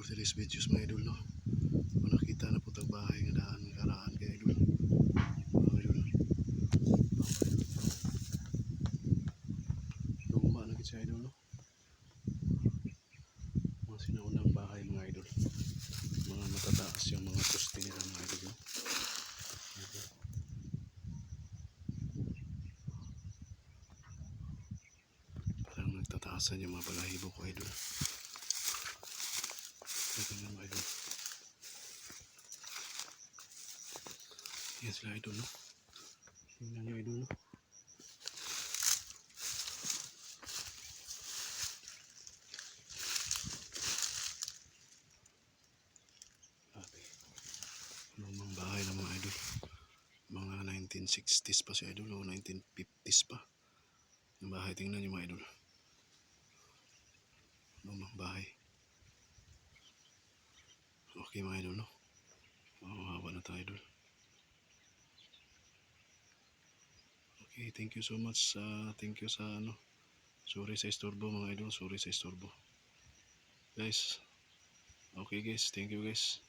for today's videos mga idol no. Nakita na po tag bahay nga daan karaan kay idol. Mga idol. Luma na siya idol no. Mga sinaunang bahay mga idol. Mga matataas yung mga poste nila mga idol no. Parang nagtataasan yung mga balahibo ko idol. Ito nga mga idol. Yan sila idol no. Tingnan nyo idol no. Lumang bahay ng mga idol. Mga 1960s pa si idol o 1950s pa. Yung bahay, tingnan nyo mga idol. Lumang bahay. Okay mga idol, no? Mahawa na tayo idol. Okay, thank you so much sa thank you sa ano. Sorry sa istorbo mga idol, sorry sa istorbo. Guys. Okay guys, thank you guys.